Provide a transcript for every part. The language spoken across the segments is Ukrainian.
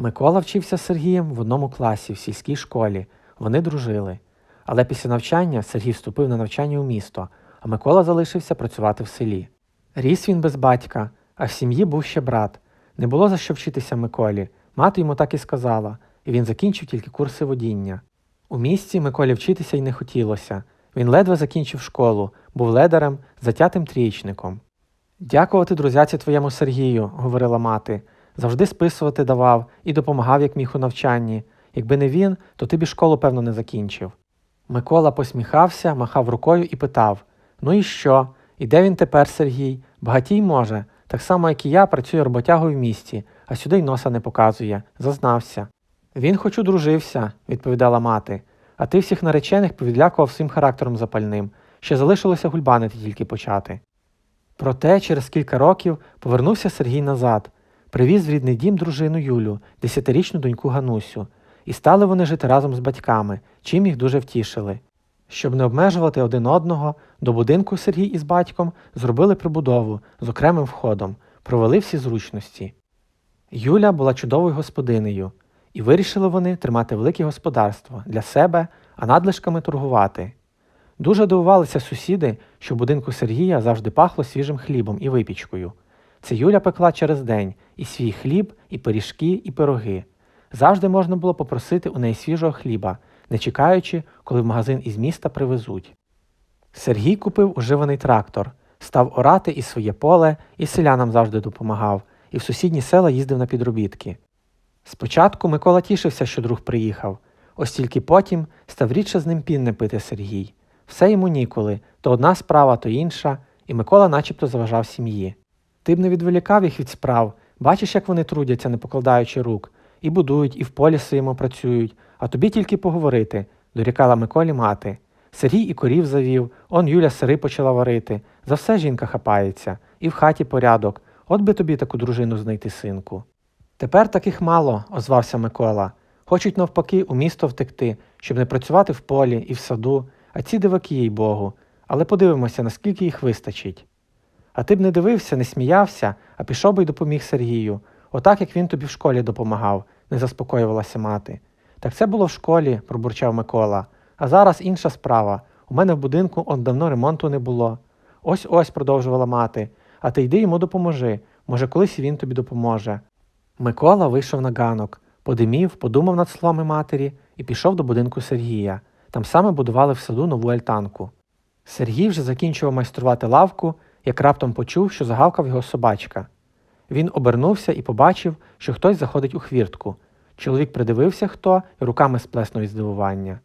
Микола вчився з Сергієм в одному класі в сільській школі. Вони дружили. Але після навчання Сергій вступив на навчання у місто, а Микола залишився працювати в селі. Ріс він без батька, а в сім'ї був ще брат. Не було за що вчитися Миколі. Мати йому так і сказала, і він закінчив тільки курси водіння. У місті Миколі вчитися й не хотілося. Він ледве закінчив школу, був ледарем, затятим трієчником. Дякувати друзяці твоєму Сергію, говорила мати. Завжди списувати давав і допомагав, як міг у навчанні. Якби не він, то ти б школу, певно, не закінчив. Микола посміхався, махав рукою і питав Ну і що? І де він тепер, Сергій? Багатій може, так само, як і я, працює роботягою в місті, а сюди й носа не показує, зазнався. Він хоч одружився, відповідала мати, а ти всіх наречених повідлякував своїм характером запальним, ще залишилося гульбанити тільки почати. Проте через кілька років повернувся Сергій назад, привіз в рідний дім дружину Юлю, десятирічну доньку Ганусю, і стали вони жити разом з батьками, чим їх дуже втішили. Щоб не обмежувати один одного, до будинку Сергій із батьком зробили прибудову з окремим входом, провели всі зручності. Юля була чудовою господинею, і вирішили вони тримати велике господарство для себе, а надлишками торгувати. Дуже дивувалися сусіди, що в будинку Сергія завжди пахло свіжим хлібом і випічкою. Це Юля пекла через день і свій хліб, і пиріжки, і пироги. Завжди можна було попросити у неї свіжого хліба, не чекаючи, коли в магазин із міста привезуть. Сергій купив уживаний трактор, став орати і своє поле, і селянам завжди допомагав, і в сусідні села їздив на підробітки. Спочатку Микола тішився, що друг приїхав, ось тільки потім став рідше з ним пінне пити Сергій. Все йому ніколи, то одна справа, то інша, і Микола начебто заважав сім'ї. Ти б не відволікав їх від справ, бачиш, як вони трудяться, не покладаючи рук, і будують, і в полі своєму працюють, а тобі тільки поговорити, дорікала Миколі мати. Сергій і корів завів, он Юля сири почала варити. За все жінка хапається, і в хаті порядок. От би тобі таку дружину знайти, синку. Тепер таких мало, озвався Микола. Хочуть навпаки у місто втекти, щоб не працювати в полі і в саду, а ці диваки, їй Богу. Але подивимося, наскільки їх вистачить. А ти б не дивився, не сміявся, а пішов би й допоміг Сергію, отак як він тобі в школі допомагав, не заспокоювалася мати. Так це було в школі, пробурчав Микола. А зараз інша справа. У мене в будинку он давно ремонту не було. Ось ось, продовжувала мати, а ти йди йому допоможи. Може, колись він тобі допоможе. Микола вийшов на ганок, подимів, подумав над словами матері і пішов до будинку Сергія. Там саме будували в саду нову альтанку. Сергій вже закінчував майструвати лавку, як раптом почув, що загавкав його собачка. Він обернувся і побачив, що хтось заходить у хвіртку. Чоловік придивився, хто і руками сплеснув від здивування.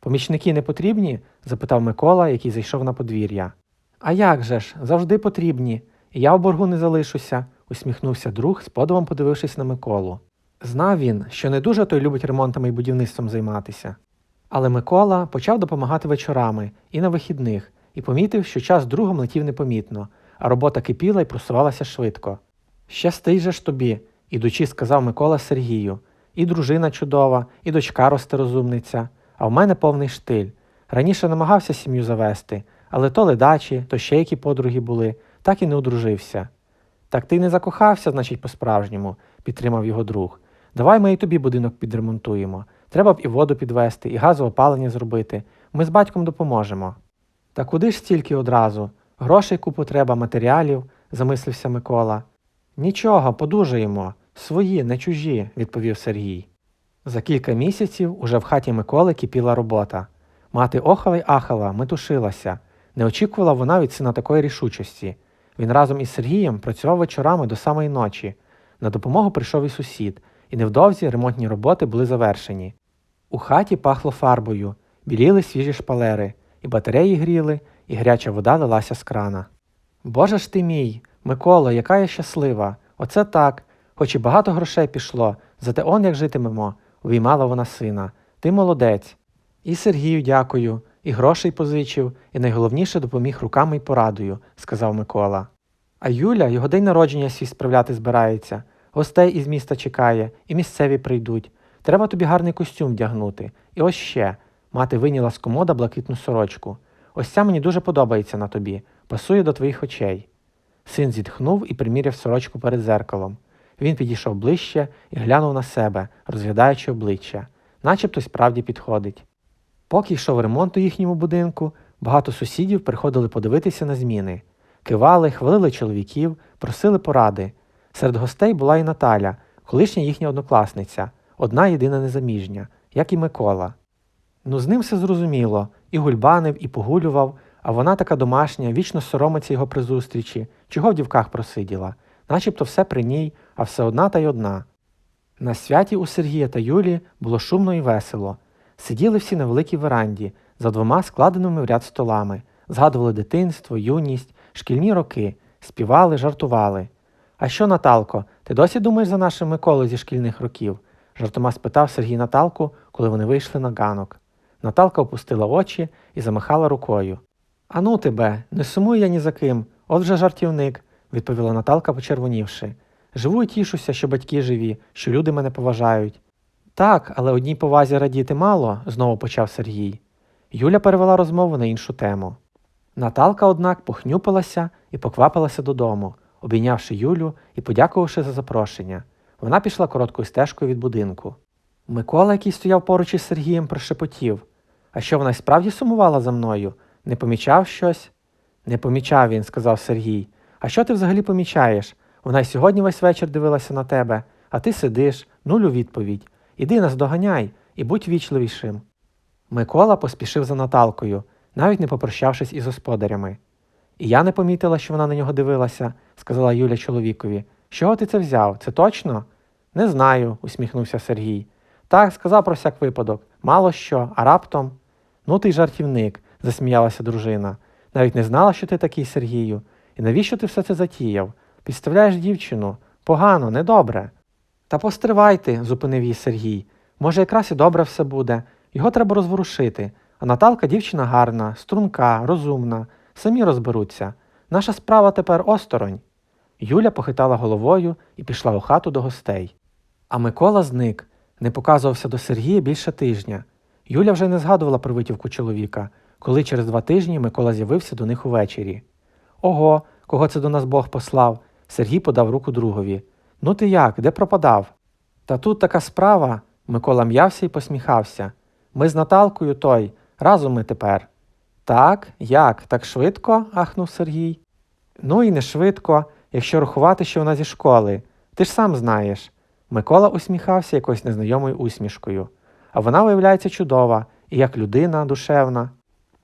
Помічники не потрібні? запитав Микола, який зайшов на подвір'я. А як же ж, завжди потрібні. І я в боргу не залишуся, усміхнувся друг, з подивом подивившись на Миколу. Знав він, що не дуже той любить ремонтами і будівництвом займатися. Але Микола почав допомагати вечорами і на вихідних, і помітив, що час другом летів непомітно, а робота кипіла і просувалася швидко. Щастий же ж тобі, ідучи, сказав Микола Сергію. І дружина чудова, і дочка росте розумниця, а в мене повний штиль. Раніше намагався сім'ю завести, але то ледачі, то ще які подруги були, так і не одружився. Так ти не закохався, значить, по-справжньому, підтримав його друг. Давай ми і тобі будинок підремонтуємо. Треба б і воду підвести, і газове опалення зробити. Ми з батьком допоможемо. Та куди ж стільки одразу? Грошей купу треба, матеріалів, замислився Микола. Нічого, подужаємо. Свої, не чужі, відповів Сергій. За кілька місяців уже в хаті Миколи кипіла робота. Мати охала й ахала, метушилася. Не очікувала вона від сина такої рішучості. Він разом із Сергієм працював вечорами до самої ночі. На допомогу прийшов і сусід, і невдовзі ремонтні роботи були завершені. У хаті пахло фарбою, біліли свіжі шпалери, і батареї гріли, і гаряча вода лилася з крана. Боже ж ти мій, Микола, яка я щаслива! Оце так. Хоч і багато грошей пішло, зате он як житимемо, увіймала вона сина. Ти молодець. І Сергію дякую, і грошей позичив, і найголовніше допоміг руками й порадою, сказав Микола. А Юля його день народження свій справляти збирається, гостей із міста чекає, і місцеві прийдуть. Треба тобі гарний костюм вдягнути. І ось ще. Мати виняла з комода блакитну сорочку. Ось ця мені дуже подобається на тобі, пасує до твоїх очей. Син зітхнув і приміряв сорочку перед зеркалом. Він підійшов ближче і глянув на себе, розглядаючи обличчя, начебто справді підходить. Поки йшов ремонт у їхньому будинку, багато сусідів приходили подивитися на зміни. Кивали, хвалили чоловіків, просили поради. Серед гостей була і Наталя, колишня їхня однокласниця, одна єдина незаміжня, як і Микола. Ну, з ним все зрозуміло, і гульбанив, і погулював, а вона така домашня, вічно соромиться його при зустрічі, чого в дівках просиділа, начебто все при ній, а все одна та й одна. На святі у Сергія та Юлі було шумно і весело. Сиділи всі на великій веранді, за двома складеними в ряд столами, згадували дитинство, юність, шкільні роки, співали, жартували. А що, Наталко, ти досі думаєш за нашим Миколою зі шкільних років? жартома спитав Сергій Наталку, коли вони вийшли на ганок. Наталка опустила очі і замахала рукою. Ану тебе, не сумую я ні за ким, от вже жартівник, відповіла Наталка, почервонівши. Живу і тішуся, що батьки живі, що люди мене поважають. Так, але одній повазі радіти мало, знову почав Сергій. Юля перевела розмову на іншу тему. Наталка, однак, похнюпилася і поквапилася додому, обійнявши Юлю і подякувавши за запрошення. Вона пішла короткою стежкою від будинку. Микола, який стояв поруч із Сергієм, прошепотів. А що вона справді сумувала за мною? Не помічав щось? Не помічав він, сказав Сергій. А що ти взагалі помічаєш? Вона й сьогодні весь вечір дивилася на тебе, а ти сидиш, нуль у відповідь. Іди нас доганяй і будь вічливішим. Микола поспішив за Наталкою, навіть не попрощавшись із господарями. І я не помітила, що вона на нього дивилася, сказала Юля чоловікові. Чого ти це взяв? Це точно? Не знаю, усміхнувся Сергій. Так, сказав про всяк випадок. Мало що, а раптом. Ну ти й жартівник, засміялася дружина. Навіть не знала, що ти такий Сергію. І навіщо ти все це затіяв? Підставляєш дівчину. Погано, недобре. Та постривайте, зупинив її Сергій. Може, якраз і добре все буде. Його треба розворушити. А Наталка дівчина гарна, струнка, розумна. Самі розберуться. Наша справа тепер осторонь. Юля похитала головою і пішла у хату до гостей. А Микола зник, не показувався до Сергія більше тижня. Юля вже не згадувала про витівку чоловіка, коли через два тижні Микола з'явився до них увечері. Ого, кого це до нас Бог послав? Сергій подав руку другові. Ну ти як, де пропадав? Та тут така справа. Микола м'явся і посміхався. Ми з Наталкою той, разом ми тепер. Так, як, так швидко? ахнув Сергій. Ну і не швидко, якщо рахувати, що вона зі школи. Ти ж сам знаєш. Микола усміхався якоюсь незнайомою усмішкою. А вона виявляється чудова, і як людина душевна.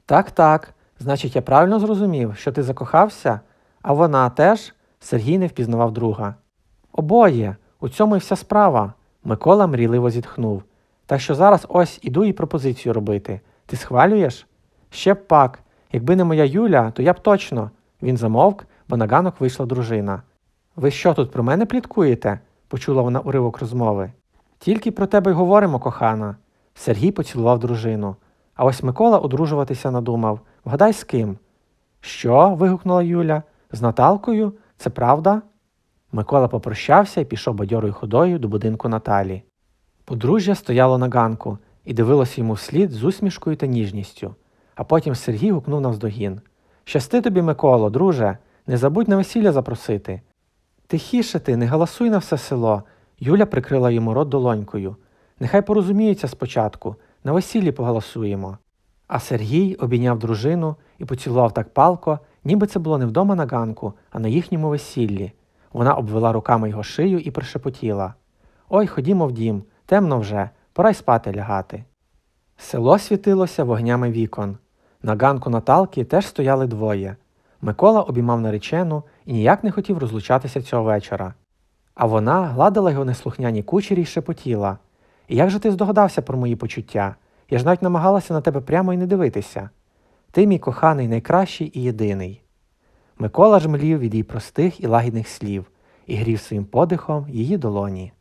Так, так. Значить, я правильно зрозумів, що ти закохався, а вона теж? Сергій не впізнавав друга. Обоє, у цьому і вся справа. Микола мрійливо зітхнув. Так що зараз ось іду і пропозицію робити. Ти схвалюєш? Ще б пак. Якби не моя Юля, то я б точно. Він замовк, бо на ганок вийшла дружина. Ви що тут про мене пліткуєте? почула вона уривок розмови. Тільки про тебе й говоримо, кохана. Сергій поцілував дружину. А ось Микола одружуватися надумав. Вгадай з ким? Що? вигукнула Юля. З Наталкою? Це правда? Микола попрощався і пішов бадьорою ходою до будинку Наталі. Подружжя стояло на ганку і дивилося йому вслід з усмішкою та ніжністю. А потім Сергій гукнув навздогін. Щасти тобі, Миколо, друже, не забудь на весілля запросити. Тихіше ти, не галасуй на все село. Юля прикрила йому рот долонькою. Нехай порозуміються спочатку, на весіллі погаласуємо. А Сергій обійняв дружину і поцілував так палко, ніби це було не вдома на ганку, а на їхньому весіллі. Вона обвела руками його шию і прошепотіла Ой, ходімо в дім, темно вже, пора й спати лягати. Село світилося вогнями вікон. На ганку Наталки теж стояли двоє. Микола обіймав наречену і ніяк не хотів розлучатися цього вечора. А вона гладила його неслухняні кучері й шепотіла. І як же ти здогадався про мої почуття? Я ж навіть намагалася на тебе прямо й не дивитися. Ти, мій коханий, найкращий і єдиний. Микола ж млів від її простих і лагідних слів і грів своїм подихом її долоні.